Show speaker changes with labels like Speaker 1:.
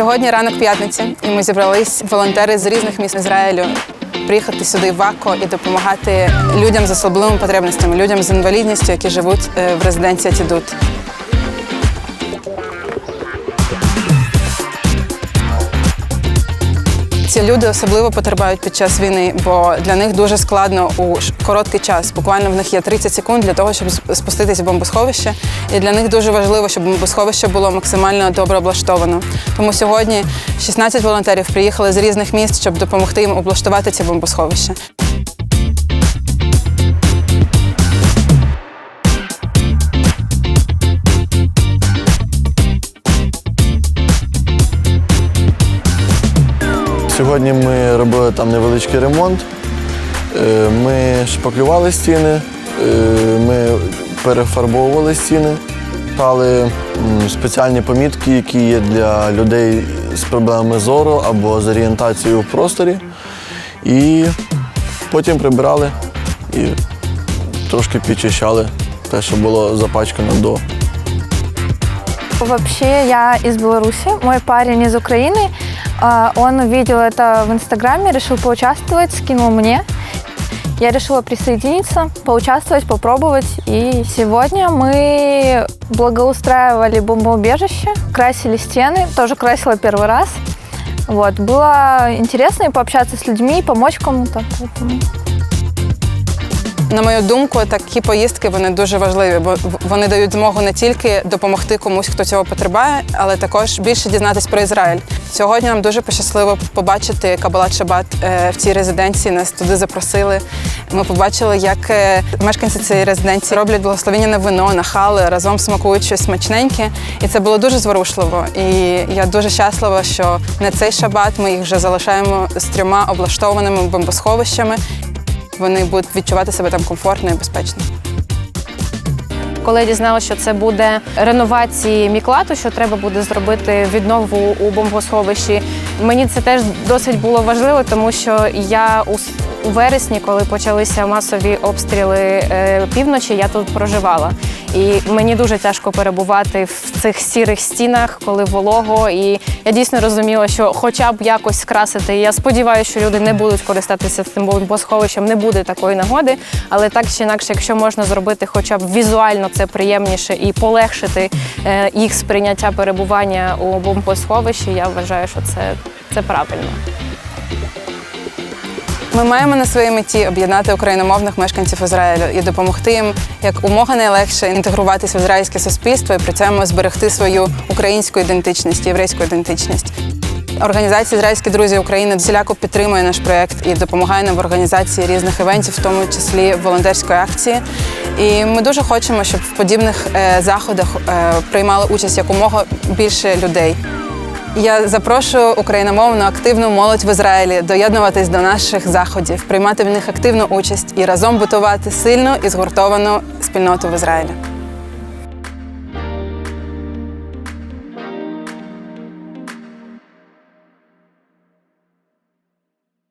Speaker 1: Сьогодні ранок п'ятниці, і ми зібрались волонтери з різних міст Ізраїлю приїхати сюди в Акко і допомагати людям з особливими потребностями, людям з інвалідністю, які живуть е, в резиденції Тідут. Ці люди особливо потерпають під час війни, бо для них дуже складно у короткий час. Буквально в них є 30 секунд для того, щоб сп- спуститись в бомбосховище. І для них дуже важливо, щоб бомбосховище було максимально добре облаштовано. Тому сьогодні 16 волонтерів приїхали з різних міст, щоб допомогти їм облаштувати ці бомбосховища.
Speaker 2: Сьогодні ми робили там невеличкий ремонт. Е, Ми шпаклювали стіни, е, ми перефарбовували стіни, стали спеціальні помітки, які є для людей з проблемами зору або з орієнтацією в просторі. І потім прибирали і трошки підчищали те, що було запачкано до.
Speaker 3: Вообще я из Беларуси, мой парень из Украины. А, Он увидел это в Инстаграме, решил поучаствовать, скинул мне. Я решила присоединиться, поучаствовать, попробовать. И сегодня мы благоустраивали бомбоубежище, красили стены, тоже красила первый раз. Вот, было интересно и пообщаться с людьми, помочь кому-то. Поэтому
Speaker 1: На мою думку, такі поїздки вони дуже важливі, бо вони дають змогу не тільки допомогти комусь, хто цього потребує, але також більше дізнатись про Ізраїль. Сьогодні нам дуже пощасливо побачити Кабалат Шабат е, в цій резиденції. Нас туди запросили. Ми побачили, як е, мешканці цієї резиденції роблять благословення на вино, на хали, разом смакують щось смачненьке. І це було дуже зворушливо. І я дуже щаслива, що на цей шабат ми їх вже залишаємо з трьома облаштованими бомбосховищами. Вони будуть відчувати себе там комфортно і безпечно.
Speaker 4: Коли я дізналася, що це буде реновації міклату, що треба буде зробити віднову у бомбосховищі. Мені це теж досить було важливо, тому що я у, у вересні, коли почалися масові обстріли е, півночі, я тут проживала. І мені дуже тяжко перебувати в цих сірих стінах, коли волого. І я дійсно розуміла, що хоча б якось скрасити. Я сподіваюся, що люди не будуть користатися цим бомбосховищем, не буде такої нагоди. Але так чи інакше, якщо можна зробити хоча б візуально це приємніше і полегшити е, їх сприйняття перебування у бомбосховищі, я вважаю, що це, це правильно.
Speaker 1: Ми маємо на своїй меті об'єднати україномовних мешканців Ізраїлю і допомогти їм як умога найлегше інтегруватися в ізраїльське суспільство і при цьому зберегти свою українську ідентичність, єврейську ідентичність. Організація Ізраїльські друзі України всіляко підтримує наш проект і допомагає нам в організації різних івентів, в тому числі волонтерської акції. І ми дуже хочемо, щоб в подібних е, заходах е, приймали участь якомога більше людей. Я запрошую україномовну активну молодь в Ізраїлі доєднуватись до наших заходів, приймати в них активну участь і разом будувати сильну і згуртовану спільноту в Ізраїлі.